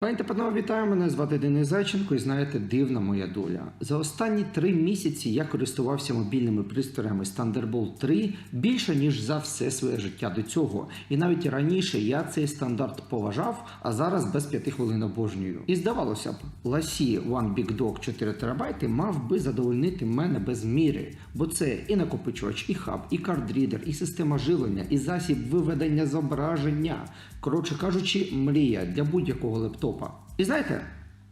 Пані та панове, вітаю мене звати Денис Зайченко і знаєте, дивна моя доля. За останні три місяці я користувався мобільними пристроями Thunderbolt 3 більше ніж за все своє життя до цього. І навіть раніше я цей стандарт поважав, а зараз без п'яти хвилин обожнюю. І здавалося б, Ласі One Big Dog 4 ТБ мав би задовольнити мене без міри, бо це і накопичувач, і хаб, і кардрідер, і система живлення, і засіб виведення зображення. Коротше кажучи, мрія для будь-якого лептопа. І знаєте,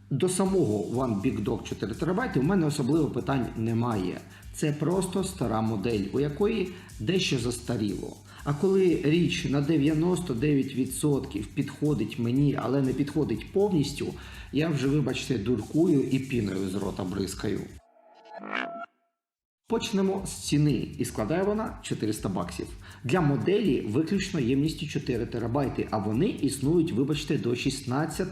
до самого One Big Dog 4 ТБ в мене особливо питань немає. Це просто стара модель, у якої дещо застаріло. А коли річ на 99% підходить мені, але не підходить повністю, я вже, вибачте, дуркую і піною з рота бризкаю. Почнемо з ціни, і складає вона 400 баксів. Для моделі виключно ємністю 4 терабайти, а вони існують, вибачте, до 16.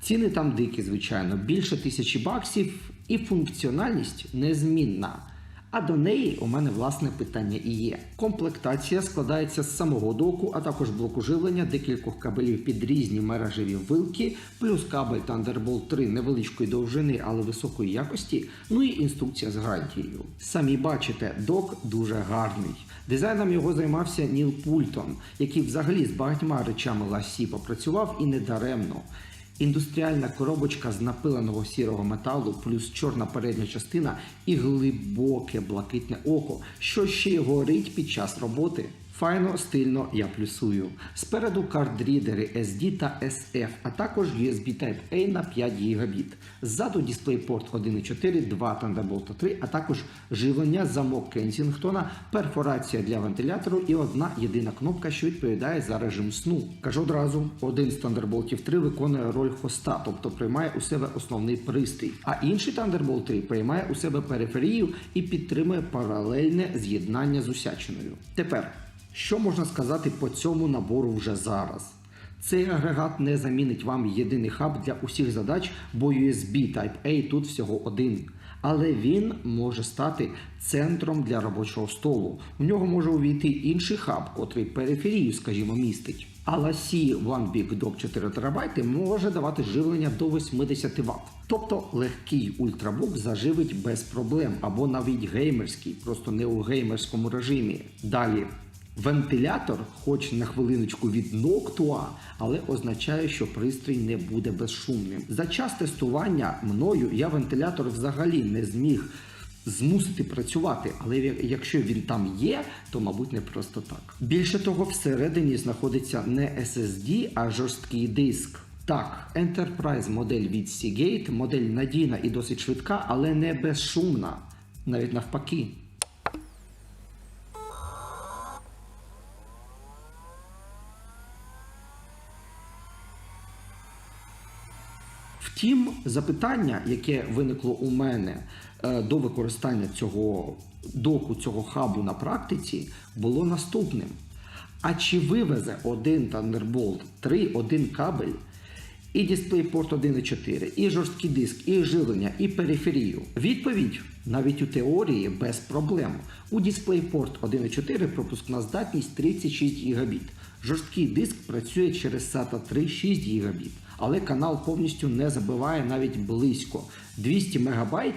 Ціни там дикі, звичайно, більше тисячі баксів, і функціональність незмінна. А до неї у мене власне питання і є. Комплектація складається з самого доку, а також блоку живлення, декількох кабелів під різні мережеві вилки, плюс кабель Thunderbolt 3 невеличкої довжини, але високої якості, ну і інструкція з гарантією. Самі бачите, док дуже гарний. Дизайном його займався Ніл Пультон, який взагалі з багатьма речами ласі попрацював і не даремно. Індустріальна коробочка з напиленого сірого металу, плюс чорна передня частина і глибоке блакитне око, що ще й горить під час роботи. Файно, стильно я плюсую. Спереду кардрідери SD та SF, а також USB Type-A на 5 Гбіт. Ззаду DisplayPort 1.4, 2 Thunderbolt 3, а також живлення, замок Кенсінгтона, перфорація для вентилятору і одна єдина кнопка, що відповідає за режим сну. Кажу одразу, один з Thunderbolt 3 виконує роль хоста, тобто приймає у себе основний пристрій, а інший Thunderbolt 3 приймає у себе периферію і підтримує паралельне з'єднання з усячиною. Тепер. Що можна сказати по цьому набору вже зараз? Цей агрегат не замінить вам єдиний хаб для усіх задач, бо USB Type-A тут всього один. Але він може стати центром для робочого столу. У нього може увійти інший хаб, котрий периферію, скажімо, містить. А LaCie One Big 4 ТБ може давати живлення до 80 Вт. Тобто легкий ультрабук заживить без проблем, або навіть геймерський, просто не у геймерському режимі. Далі. Вентилятор, хоч на хвилиночку від Noctua, але означає, що пристрій не буде безшумним. За час тестування мною я вентилятор взагалі не зміг змусити працювати, але якщо він там є, то мабуть не просто так. Більше того, всередині знаходиться не SSD, а жорсткий диск. Так, Enterprise модель від Seagate, модель надійна і досить швидка, але не безшумна, навіть навпаки. Втім, запитання, яке виникло у мене е, до використання цього доку, цього хабу на практиці, було наступним. А чи вивезе один Thunderbolt 3 один кабель, і DisplayPort 1.4, і жорсткий диск, і живлення, і периферію? Відповідь навіть у теорії без проблем. У DisplayPort 1.4 пропускна здатність 36 Гбіт. Жорсткий диск працює через SATA 3 6 Гбіт, але канал повністю не забиває навіть близько. 200 МБ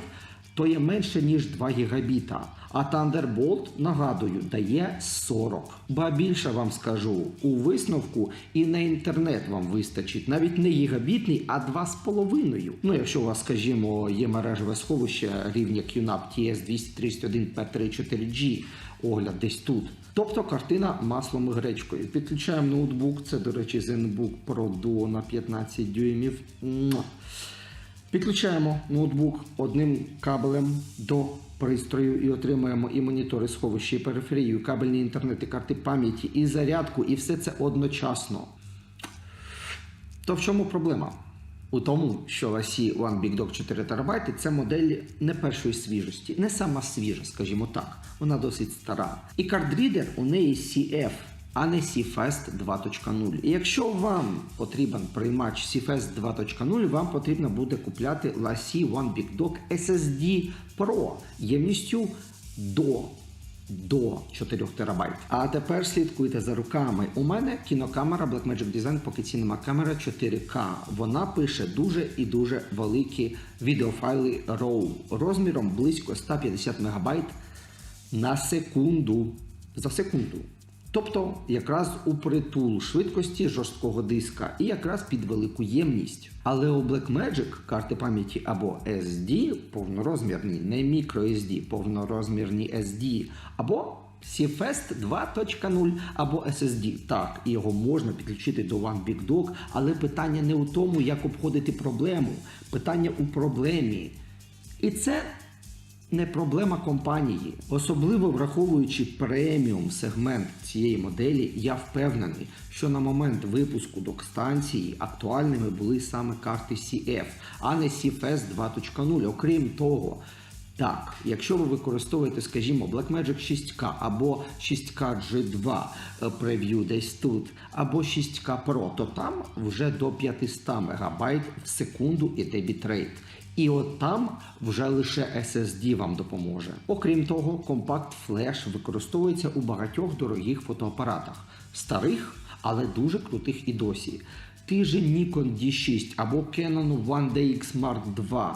то є менше ніж 2 гігабіта. А Thunderbolt, нагадую, дає 40. Ба більше вам скажу, у висновку і на інтернет вам вистачить навіть не гігабітний, а 2,5. Ну, якщо у вас, скажімо, є мережеве сховище рівня QNAP TS231P34G, огляд десь тут. Тобто картина маслом і гречкою. Підключаємо ноутбук, це, до речі, ZenBook Pro Duo на 15 дюймів. Підключаємо ноутбук одним кабелем до пристрою і отримуємо і монітори сховища, і периферію, і кабельний інтернет, і карти пам'яті, і зарядку, і все це одночасно. То в чому проблема? У тому, що LaCie One Big Dog 4 ТБ це модель не першої свіжості, не сама свіжа, скажімо так. Вона досить стара. І кардрідер у неї CF, а не CFest 2.0. І якщо вам потрібен приймач CFest 2.0, вам потрібно буде купляти LaCie One Big Dog SSD Pro ємністю до до 4 терабайт. А тепер слідкуйте за руками. У мене кінокамера Blackmagic Design покиційна камера 4К. Вона пише дуже і дуже великі відеофайли RAW розміром близько 150 МБ на секунду. За секунду. Тобто якраз у притул швидкості жорсткого диска і якраз під велику ємність. Але у Blackmagic карти пам'яті або SD повнорозмірні, не microSD, повнорозмірні SD, або CFest 2.0 або SSD. Так, його можна підключити до OneBigDock, але питання не у тому, як обходити проблему. Питання у проблемі. І це не проблема компанії. Особливо враховуючи преміум сегмент цієї моделі, я впевнений, що на момент випуску док-станції актуальними були саме карти CF, а не CFS 2.0. Окрім того, так, якщо ви використовуєте, скажімо, Blackmagic 6K або 6K G2 е, прев'ю десь тут, або 6K Pro, то там вже до 500 МБ в секунду іде бітрейт. І от там вже лише SSD вам допоможе. Окрім того, компакт флеш використовується у багатьох дорогих фотоапаратах, старих, але дуже крутих і досі. Ти же Nikon D6 або Canon 1DX Mark II.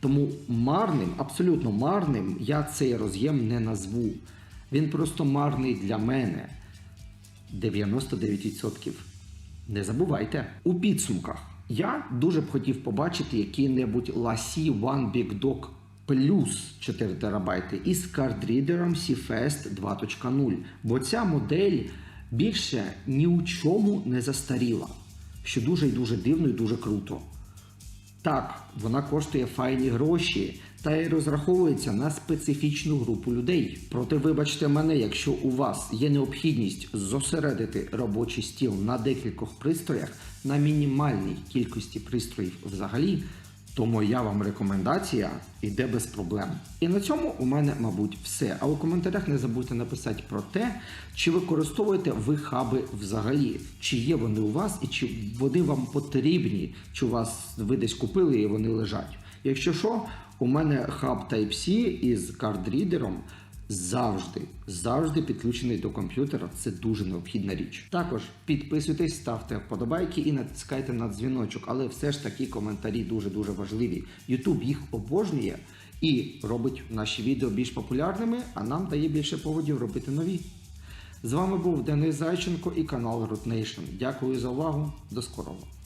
Тому марним, абсолютно марним, я цей роз'єм не назву. Він просто марний для мене. 99%. Не забувайте. У підсумках я дуже б хотів побачити який-небудь LaCie One Big Dog плюс 4 терабайти із кардрідером CFest 2.0, бо ця модель більше ні у чому не застаріла, що дуже і дуже дивно і дуже круто. Так, вона коштує файні гроші та й розраховується на специфічну групу людей. Проте, вибачте мене, якщо у вас є необхідність зосередити робочий стіл на декількох пристроях на мінімальній кількості пристроїв взагалі, то моя вам рекомендація йде без проблем. І на цьому у мене, мабуть, все. А у коментарях не забудьте написати про те, чи використовуєте ви хаби взагалі, чи є вони у вас і чи вони вам потрібні, чи у вас ви десь купили і вони лежать. Якщо що, у мене хаб Type-C із кардрідером завжди, завжди підключений до комп'ютера. Це дуже необхідна річ. Також підписуйтесь, ставте вподобайки і натискайте на дзвіночок, але все ж таки коментарі дуже дуже важливі. YouTube їх обожнює і робить наші відео більш популярними, а нам дає більше поводів робити нові. З вами був Денис Зайченко і канал Root Nation. Дякую за увагу. До скорого.